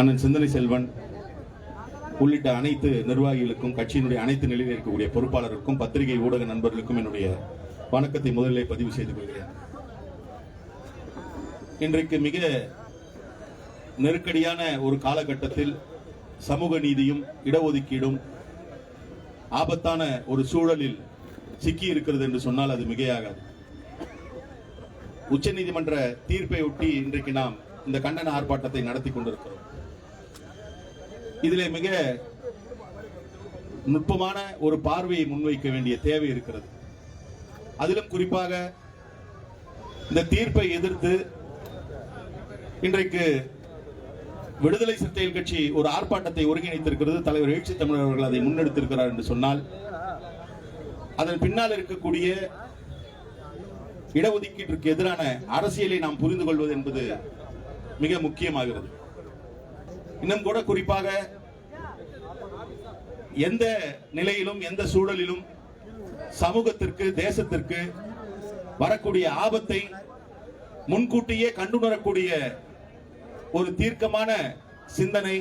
அண்ணன் சிந்தனை செல்வன் உள்ளிட்ட அனைத்து நிர்வாகிகளுக்கும் கட்சியினுடைய அனைத்து நிலையில் இருக்கக்கூடிய பொறுப்பாளருக்கும் பத்திரிகை ஊடக நண்பர்களுக்கும் என்னுடைய வணக்கத்தை முதலிலே பதிவு செய்து கொள்கிறேன். இன்றைக்கு மிக நெருக்கடியான ஒரு காலகட்டத்தில் சமூக நீதியும் இடஒதுக்கீடும் ஆபத்தான ஒரு சூழலில் சிக்கி இருக்கிறது என்று சொன்னால் அது மிகையாகாது. உச்சநீதிமன்ற தீர்ப்பை ஒட்டி இன்றைக்கு நாம் இந்த கண்டன ஆர்ப்பாட்டத்தை நடத்தி கொண்டிருக்கிறோம். இதிலே மிக நுட்பமான ஒரு பார்வையை முன்வைக்க வேண்டிய தேவை இருக்கிறது. அதிலும் குறிப்பாக இந்த தீர்ப்பை எதிர்த்து இன்றைக்கு விடுதலை சிறுத்தைகள் கட்சி ஒரு ஆர்ப்பாட்டத்தை ஒருங்கிணைத்திருக்கிறது. தலைவர் எழுச்சி தமிழர் அவர்கள் அதை முன்னெடுத்திருக்கிறார் என்று சொன்னால் அதன் பின்னால் இருக்கக்கூடிய இடஒதுக்கீட்டிற்கு எதிரான அரசியலை நாம் புரிந்து கொள்வது என்பது மிக முக்கியமாகிறது. இன்னும் கூட குறிப்பாக எந்த நிலையிலும் எந்த சூழலிலும் சமூகத்திற்கு தேசத்திற்கு வரக்கூடிய ஆபத்தை முன்கூட்டியே கண்டுணரக்கூடிய ஒரு தீர்க்கமான சிந்தனை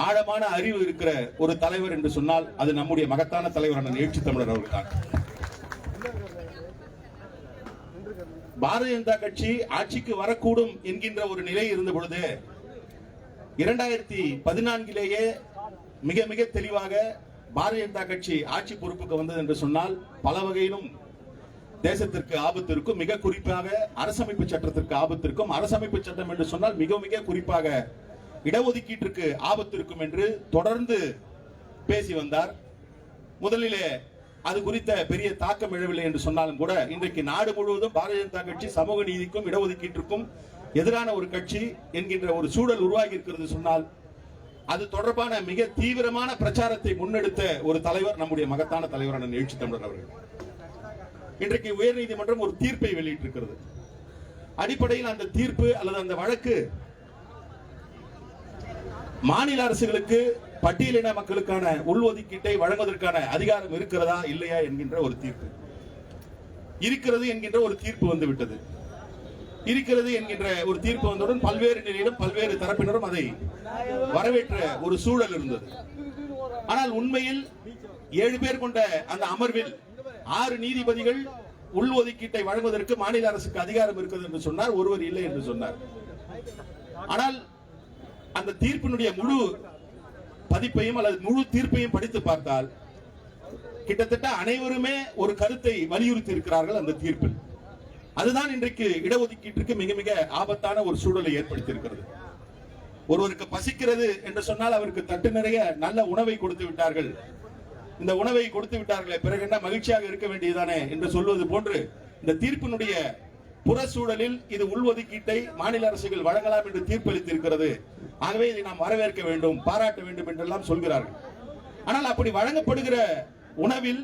ஆழமான அறிவு இருக்கிற ஒரு தலைவர் என்று சொன்னால் அது நம்முடைய மகத்தான தலைவர் எழுச்சி தமிழர் அவர்கள் தான் பாரதிய ஜனதா கட்சி ஆட்சிக்கு வரக்கூடும் என்கின்ற ஒரு நிலை இருந்த பொழுது இரண்டாயிரத்தி பதினான்கிலேயே மிக மிக தெளிவாக பாரதிய ஜனதா கட்சி ஆட்சி பொறுப்புக்கு வந்தது என்று சொன்னால் பல வகையிலும் தேசத்திற்கு ஆபத்து இருக்கும். மிக குறிப்பாக அரசமைப்பு சட்டத்திற்கு ஆபத்து இருக்கும். அரசமைப்பு சட்டம் என்று சொன்னால் மிக மிக குறிப்பாக இடஒதுக்கீட்டிற்கு ஆபத்து இருக்கும் என்று தொடர்ந்து பேசி வந்தார். முதலிலே அது குறித்த பெரிய தாக்கம் எழவில்லை என்று சொன்னாலும் கூட இன்றைக்கு நாடு முழுவதும் பாரதிய ஜனதா கட்சி சமூக நீதிக்கும் இடஒதுக்கீட்டிற்கும் எதிரான ஒரு கட்சி என்கின்ற ஒரு சூழல் உருவாகி இருக்கிறது சொன்னால் அது தொடர்பான மிக தீவிரமான பிரச்சாரத்தை முன்னெடுத்த ஒரு தலைவர் நம்முடைய மகத்தான தலைவரான எழுச்சி தமிழர் அவர்கள். இன்றைக்கு உயர்நீதிமன்றம் ஒரு தீர்ப்பை வெளியிட்டிருக்கிறது. அடிப்படையில் அந்த தீர்ப்பு அல்லது அந்த வழக்கு மாநில அரசுகளுக்கு பட்டியலின மக்களுக்கான உள்ஒதுக்கீட்டை வழங்குவதற்கான அதிகாரம் இருக்கிறதா இல்லையா என்கின்ற ஒரு தீர்ப்பு. இருக்கிறது என்கின்ற ஒரு தீர்ப்பு வந்துவிட்டது. இருக்கிறது என்கின்ற ஒரு தீர்ப்பு வந்தவுடன் பல்வேறு நிலையிலும் பல்வேறு தரப்பினரும் அதை வரவேற்ற ஒரு சூழல் இருந்தது. ஆனால் உண்மையில் ஏழு பேர் கொண்ட அந்த அமர்வில் ஆறு நீதிபதிகள் உள்ஒதுக்கீட்டை வழங்குவதற்கு மாநில அரசுக்கு அதிகாரம் இருக்கிறது என்று சொன்னார். ஒருவர் இல்லை என்று சொன்னார். ஆனால் அந்த தீர்ப்பினுடைய முழு பதிப்பையும் அல்லது முழு தீர்ப்பையும் படித்து பார்த்தால் கிட்டத்தட்ட அனைவருமே ஒரு கருத்தை வலியுறுத்தி இருக்கிறார்கள் அந்த தீர்ப்பில். அதுதான் இன்றைக்கு இடஒதுக்கீட்டிற்கு மிக மிக ஆபத்தான ஒரு சூழலை ஏற்படுத்தி இருக்கிறது ஒருவருக்கு பசிக்கிறது என்று சொன்னால் அவருக்கு தட்டு நிறைய நல்ல உணவை கொடுத்து விட்டார்கள். இந்த உணவை கொடுத்து விட்டார்களே பிறகு என்ன மகிழ்ச்சியாக இருக்க வேண்டியதானே என்று சொல்வது போன்று இந்த தீர்ப்பினுடைய புற சூழலில் இது உள்ஒதுக்கீட்டை மாநில அரசுகள் வழங்கலாம் என்று தீர்ப்பளித்திருக்கிறது. ஆகவே இதை நாம் வரவேற்க வேண்டும் பாராட்ட வேண்டும் என்றெல்லாம் சொல்கிறார்கள். ஆனால் அப்படி வழங்கப்படுகிற உணவில்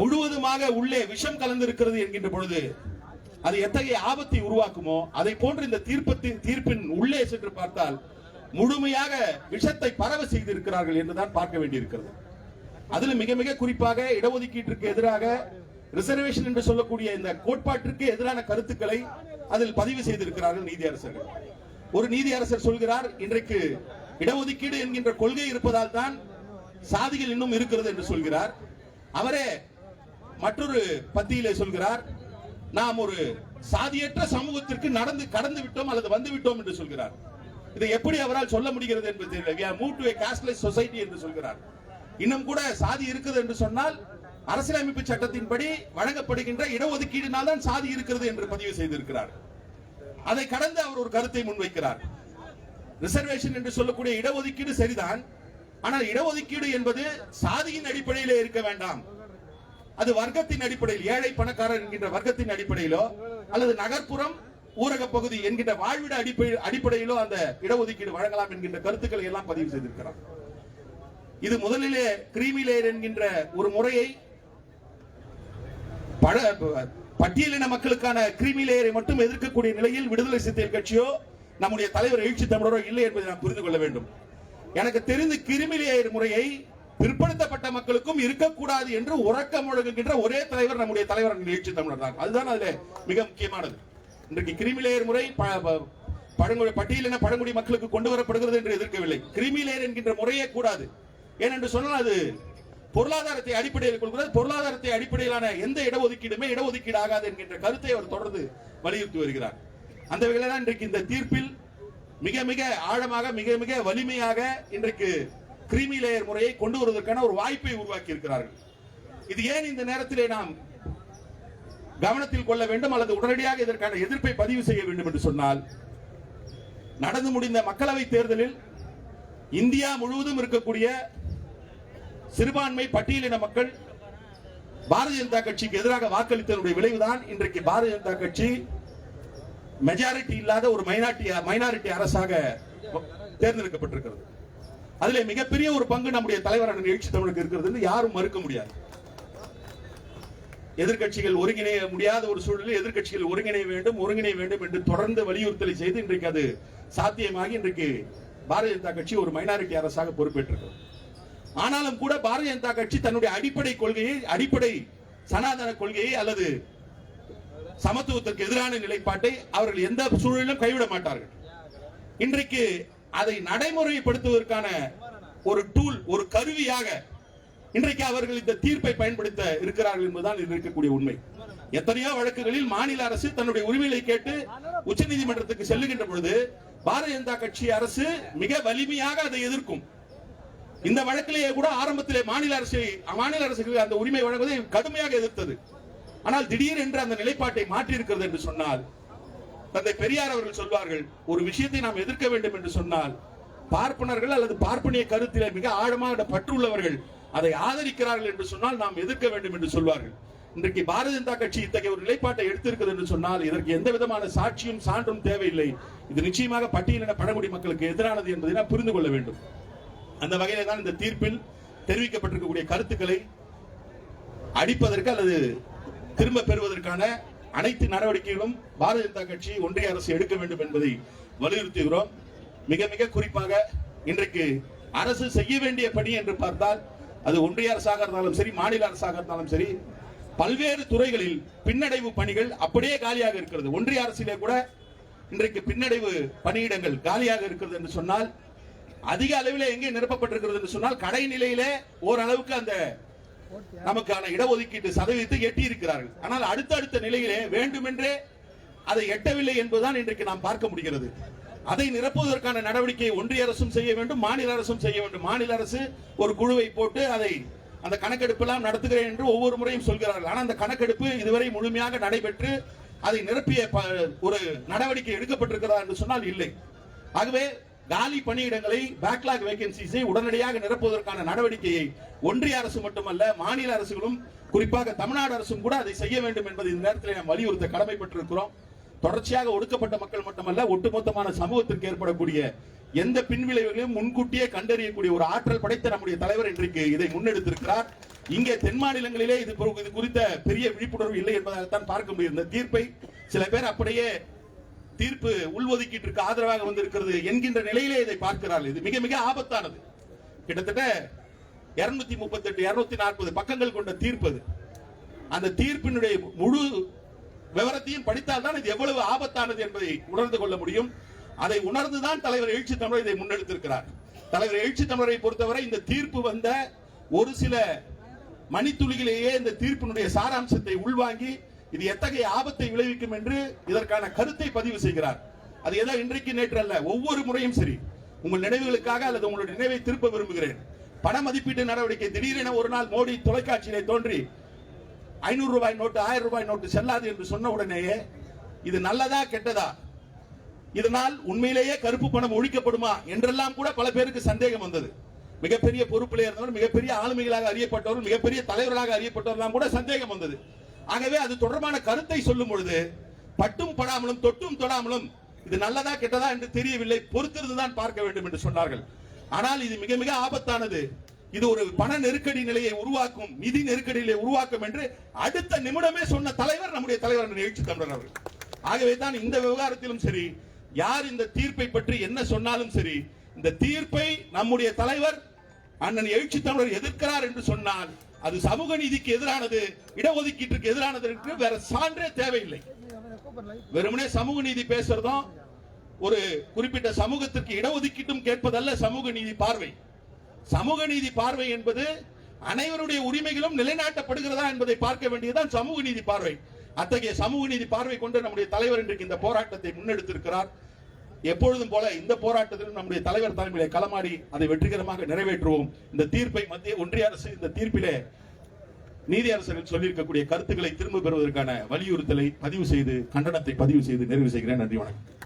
முழுவதுமாக உள்ளே விஷம் கலந்திருக்கிறது என்கின்ற பொழுது அது எத்தகைய ஆபத்தை உருவாக்குமோ அதை போன்று இந்த தீர்ப்பத்தின் தீர்ப்பின் உள்ளே சென்று பார்த்தால் முழுமையாக விஷத்தை பரவ செய்திருக்கிறார்கள் என்றுதான் பார்க்க வேண்டியிருக்கிறது. அதில் மிக மிக குறிப்பாக இடஒதுக்கீட்டிற்கு எதிராக ரிசர்வேஷன் என்று சொல்லக்கூடிய இந்த கோட்பாட்டிற்கு எதிரான கருத்துக்களை அதில் பதிவு செய்திருக்கிறார்கள் நீதியரசர்கள். ஒரு நீதியரசர் சொல்கிறார் இன்றைக்கு இடஒதுக்கீடு என்கின்ற கொள்கை இருப்பதால் தான் சாதிகள் இன்னும் இருக்கிறது என்று சொல்கிறார். அவரே மற்றொரு பத்தியிலே சொல்கிறார் நாம் ஒரு சாதியற்ற சமூகத்திற்கு நடந்து கடந்து விட்டோம் அல்லது வந்து விட்டோம் என்று சொல்கிறார். இதை எப்படி அவரால் சொல்ல முடிகிறது என்பது தெரியல. மூவ் டு காஸ்ட்லெஸ் சொசைட்டி என்று சொல்கிறார். இன்னும் கூட சாதி இருக்குது என்று சொன்னால் அரசியலமைப்பு சட்டத்தின்படி வழங்கப்படுகின்ற இடஒதுக்கீடுனால் தான் சாதி இருக்கிறது என்று பதிவு செய்திருக்கிறார். அதை கடந்து அவர் ஒரு கருத்தை முன்வைக்கிறார். ரிசர்வேஷன் என்று சொல்லக்கூடிய இடஒதுக்கீடு சரிதான் ஆனால் இடஒதுக்கீடு என்பது சாதியின் அடிப்படையிலே இருக்க வேண்டாம். அது வர்க்கத்தின் அடிப்படையில் ஏழை பணக்காரர் என்கின்ற வர்க்கத்தின் அடிப்படையிலோ அல்லது நகர்ப்புறம் ஊரக பகுதி என்கின்ற வாழ்விட அடிப்படை அடிப்படையிலோ அந்த இடஒதுக்கீடு வழங்கலாம் என்கின்ற கருத்துக்களை எல்லாம் பதிவு செய்திருக்கிறார். இது முதலிலே கிரீமி லேயர் என்கின்ற ஒரு முறையை பட்டியலின மக்களுக்கான கிரிமி லேயரை மட்டும் எதிர்க்கக்கூடிய நிலையில் விடுதலை சிறுத்தைகள் கட்சியோ நம்முடைய தலைவர் எழுச்சி தமிழரோ இல்லை என்பதை நாம் புரிந்து கொள்ள வேண்டும். எனக்கு தெரிந்து கிருமி லேயர் முறையை பிற்படுத்தப்பட்ட மக்களுக்கும் இருக்கக்கூடாது என்று உறக்க முழங்குகின்ற ஒரே தலைவர் நம்முடைய தலைவர் எழுச்சி தமிழர் தான். அதுதான் அதுல மிக முக்கியமானது. இன்றைக்கு கிரிமிலேயர் முறை ப- ப- பழங்குடி பட்டியலின பழங்குடி மக்களுக்கு கொண்டு வரப்படுகிறது என்று எதிர்க்கவில்லை. கிரிமிலேயர் என்கின்ற முறையே கூடாது. ஏனென்று சொன்னால் அது பொருளாதாரத்தை அடிப்படையில் கொள்கிறது. பொருளாதாரத்தை அடிப்படையிலான எந்த இடஒதுக்கீடுமே இடஒதுக்கீடு ஆகாது என்கின்ற கருத்தை அவர் தொடர்ந்து வலியுறுத்தி வருகிறார். அந்த வகையில் தான் இன்றைக்கு இந்த தீர்ப்பில் மிக மிக ஆழமாக மிக மிக வலிமையாக இன்றைக்கு கிரிமி லேயர் முறையை கொண்டு வருவதற்கான ஒரு வாய்ப்பை உருவாக்கி இருக்கிறார்கள் இது ஏன் இந்த நேரத்திலே நாம் கவனத்தில் கொள்ள வேண்டும் அல்லது உடனடியாக இதற்கான எதிர்ப்பை பதிவு செய்ய வேண்டும் என்று சொன்னால் நடந்து முடிந்த மக்களவை தேர்தலில் இந்தியா முழுவதும் இருக்கக்கூடிய சிறுபான்மை பட்டியலின மக்கள் பாரதிய ஜனதா கட்சிக்கு எதிராக வாக்களித்ததனுடைய விளைவுதான் இன்றைக்கு பாரதிய ஜனதா கட்சி மெஜாரிட்டி இல்லாத ஒரு மைனாரிட்டி மைனாரிட்டி அரசாக தேர்ந்தெடுக்கப்பட்டிருக்கிறது. அதுல மிகப்பெரிய ஒரு பங்கு நம்முடைய தலைவரான நிகழ்ச்சி தமிழுக்கு இருக்கிறது யாரும் மறுக்க முடியாது. எதிர்கட்சிகள் ஒருங்கிணைய முடியாத ஒரு சூழலில் எதிர்கட்சிகள் ஒருங்கிணைய வேண்டும் ஒருங்கிணைய வேண்டும் என்று தொடர்ந்து வலியுறுத்தலை செய்து இன்றைக்கு அது சாத்தியமாகி இன்றைக்கு பாரதிய ஜனதா கட்சி ஒரு மைனாரிட்டி அரசாக பொறுப்பேற்றிருக்கிறது. ஆனாலும் கூட பாரதிய ஜனதா கட்சி தன்னுடைய அடிப்படை கொள்கையை அடிப்படை சனாதன கொள்கையை அல்லது சமத்துவத்திற்கு எதிரான நிலைப்பாட்டை அவர்கள் எந்த சூழலிலும் கைவிட மாட்டார்கள். இன்றைக்கு அதை நடைமுறைப்படுத்துவதற்கான ஒரு டூல் ஒரு கருவியாக இன்றைக்கு அவர்கள் இந்த தீர்ப்பை பயன்படுத்த இருக்கிறார்கள் என்பதுதான் இது இருக்கக்கூடிய உண்மை. எத்தனையோ வழக்குகளில் மாநில அரசு தன்னுடைய உரிமைகளை கேட்டு உச்சநீதிமன்றத்துக்கு செல்லுகின்ற பொழுது பாரதிய ஜனதா கட்சி அரசு மிக வலிமையாக அதை எதிர்க்கும். இந்த வழக்கிலேயே கூட ஆரம்பத்திலே மாநில அரசு மாநில அரசுக்கு அந்த உரிமை வழங்குவதை கடுமையாக எதிர்த்தது. ஆனால் திடீர் என்று அந்த நிலைப்பாட்டை மாற்றி இருக்கிறது என்று சொன்னால் தந்தை பெரியார் அவர்கள் சொல்வார்கள் ஒரு விஷயத்தை நாம் எதிர்க்க வேண்டும் என்று சொன்னால் பார்ப்பனர்கள் அல்லது பார்ப்பனிய கருத்திலே மிக ஆழமாக பற்றுள்ளவர்கள் அதை ஆதரிக்கிறார்கள் என்று சொன்னால் நாம் எதிர்க்க வேண்டும் என்று சொல்வார்கள். இன்றைக்கு பாரதிய ஜனதா கட்சி இத்தகைய ஒரு நிலைப்பாட்டை எடுத்திருக்கிறது என்று சொன்னால் இதற்கு எந்த விதமான சாட்சியும் சான்றும் தேவையில்லை. இது நிச்சயமாக பட்டியலின பழங்குடி மக்களுக்கு எதிரானது என்பதை நாம் புரிந்து கொள்ள வேண்டும். அந்த வகையில தான் இந்த தீர்ப்பில் தெரிவிக்கப்பட்டிருக்கக்கூடிய கருத்துக்களை அடிப்பதற்கு அல்லது திரும்ப பெறுவதற்கான அனைத்து நடவடிக்கைகளும் பாரதிய ஜனதா கட்சி ஒன்றிய அரசு எடுக்க வேண்டும் என்பதை வலியுறுத்துகிறோம். மிக மிக குறிப்பாக இன்றைக்கு அரசு செய்ய வேண்டிய பணி என்று பார்த்தால் அது ஒன்றிய அரசாக இருந்தாலும் சரி மாநில அரசாக இருந்தாலும் சரி பல்வேறு துறைகளில் பின்னடைவு பணிகள் அப்படியே காலியாக இருக்கிறது. ஒன்றிய அரசிலே கூட இன்றைக்கு பின்னடைவு பணியிடங்கள் காலியாக இருக்கிறது என்று சொன்னால் அதிக அளவில் எங்கே நிரப்பப்பட்டிருக்கிறது என்று சொன்னால் கடைநிலையிலே ஓரளவுக்கு அந்த நமக்கான இடஒதுக்கீட்டு சதவீதத்தை எட்டி இருக்கிறார்கள் ஆனால் அடுத்தடுத்த நிலையிலே வேண்டுமென்றே அதை எட்டவில்லை என்பதுதான் இன்றைக்கு நாம் பார்க்க முடிகிறது. அதை நிரப்புவதற்கான நடவடிக்கையை ஒன்றிய அரசும் செய்ய வேண்டும் மாநில அரசும் செய்ய வேண்டும். மாநில அரசு ஒரு குழுவை போட்டு அதை அந்த கணக்கெடுப்பெல்லாம் நடத்துகிறேன் என்று ஒவ்வொரு முறையும் சொல்கிறார்கள். ஆனால் அந்த கணக்கெடுப்பு இதுவரை முழுமையாக நடைபெற்று அதை நிரப்பிய ப- ஒரு நடவடிக்கை எடுக்கப்பட்டிருக்கிறதா என்று சொன்னால் இல்லை. ஆகவே காலி பணியிடங்களை பேக்லாக் வேகன்சிஸை உடனடியாக நிரப்புவதற்கான நடவடிக்கையை ஒன்றிய அரசு மட்டுமல்ல மாநில அரசுகளும் குறிப்பாக தமிழ்நாடு அரசும் கூட அதை செய்ய வேண்டும் என்பதை இந்த நேரத்தில் நாம் வலியுறுத்த கடமைப்பட்டிருக்கிறோம். தொடர்ச்சியாக ஒடுக்கப்பட்ட மக்கள் மட்டுமல்ல ஒட்டுமொத்தமான சமூகத்திற்கு ஏற்படக்கூடிய எந்த பின்விளைவுகளையும் முன்கூட்டியே கண்டறியக்கூடிய ஒரு ஆற்றல் படைத்த நம்முடைய தலைவர் இன்றைக்கு இதை முன்னெடுத்திருக்கிறார். இங்கே தென் மாநிலங்களிலே இது இது குறித்த பெரிய விழிப்புணர்வு இல்லை என்பதாகத்தான் பார்க்க முடியும். இந்த தீர்ப்பை சில பேர் அப்படியே தீர்ப்பு உள்ஒதுக்கீட்டிற்கு ஆதரவாக வந்திருக்கிறது என்கின்ற நிலையிலே இதை பார்க்கிறார்கள். இது மிக மிக ஆபத்தானது. கிட்டத்தட்ட இருநூத்தி முப்பத்தி எட்டு இருநூத்தி நாற்பது பக்கங்கள் கொண்ட தீர்ப்பு அது. அந்த தீர்ப்பினுடைய முழு விவரத்தையும் படித்தால் தான் இது எவ்வளவு ஆபத்தானது என்பதை உணர்ந்து கொள்ள முடியும். அதை உணர்ந்துதான் தலைவர் எழுச்சி தமிழர் இதை முன்னெடுத்திருக்கிறார். தலைவர் எழுச்சி தமிழரை பொறுத்தவரை இந்த தீர்ப்பு வந்த ஒரு சில மணித்துளிகளிலேயே இந்த தீர்ப்பினுடைய சாராம்சத்தை உள்வாங்கி இது எத்தகைய ஆபத்தை விளைவிக்கும் என்று இதற்கான கருத்தை பதிவு செய்கிறார். அது ஏதோ இன்றைக்கு நேற்று அல்ல ஒவ்வொரு முறையும் சரி. உங்கள் நினைவுகளுக்காக அல்லது உங்களுடைய நினைவை திருப்ப விரும்புகிறேன். பண மதிப்பீட்டு நடவடிக்கை திடீரென ஒரு நாள் மோடி தொலைக்காட்சியிலே தோன்றி ஐநூறு ரூபாய் நோட்டு ஆயிரம் ரூபாய் நோட்டு செல்லாது என்று சொன்ன உடனேயே இது நல்லதா கெட்டதா? இதனால் உண்மையிலேயே கருப்பு பணம் ஒழிக்கப்படுமா என்றெல்லாம் கூட பல பேருக்கு சந்தேகம் வந்தது. மிகப்பெரிய பொறுப்பிலே இருந்தவர் மிகப்பெரிய ஆளுமைகளாக அறியப்பட்டவர் மிகப்பெரிய தலைவர்களாக அறியப்பட்டவர்லாம் கூட சந்தேகம் வந்தது. ஆகவே அது தொடர்பான கருத்தை சொல்லும் பொழுது பட்டும் படாமலும் தொட்டும் தொடாமலும் இது நல்லதா கெட்டதா என்று தெரியவில்லை பொறுத்திருந்துதான் பார்க்க வேண்டும் என்று சொன்னார்கள். ஆனால் இது மிக மிக ஆபத்தானது. இது ஒரு பண நெருக்கடி நிலையை உருவாக்கும் நிதி நிலையை உருவாக்கும் என்று அடுத்த நிமிடமே சொன்ன தலைவர் நம்முடைய தலைவர் அண்ணன் எழுச்சி தமிழர் அவர்கள். ஆகவே தான் இந்த விவகாரத்திலும் சரி யார் இந்த தீர்ப்பை பற்றி என்ன சொன்னாலும் சரி இந்த தீர்ப்பை நம்முடைய தலைவர் அண்ணன் எழுச்சி தமிழர் எதிர்க்கிறார் என்று சொன்னால் அது சமூக நீதிக்கு எதிரானது இடஒதுக்கீட்டுக்கு எதிரானது என்று வேற சான்றே தேவையில்லை. வெறுமனே சமூக நீதி பேசுறதும் ஒரு குறிப்பிட்ட சமூகத்திற்கு இடஒதுக்கீட்டும் கேட்பதல்ல சமூக நீதி பார்வை. சமூக நீதி பார்வை என்பது அனைவருடைய உரிமைகளும் நிலைநாட்டப்படுகிறதா என்பதை பார்க்க வேண்டியதுதான் சமூக நீதி பார்வை. அத்தகைய சமூக நீதி பார்வை கொண்டு நம்முடைய தலைவர் இன்றைக்கு இந்த போராட்டத்தை முன்னெடுத்திருக்கிறார். எப்பொழுதும் போல இந்த போராட்டத்திலும் நம்முடைய தலைவர் தலைமையிலே களமாடி அதை வெற்றிகரமாக நிறைவேற்றுவோம். இந்த தீர்ப்பை மத்திய ஒன்றிய அரசு இந்த தீர்ப்பிலே நீதியரசர்கள் சொல்லியிருக்கக்கூடிய கருத்துக்களை திரும்ப பெறுவதற்கான வலியுறுத்தலை பதிவு செய்து கண்டனத்தை பதிவு செய்து நிறைவு செய்கிறேன். நன்றி வணக்கம்.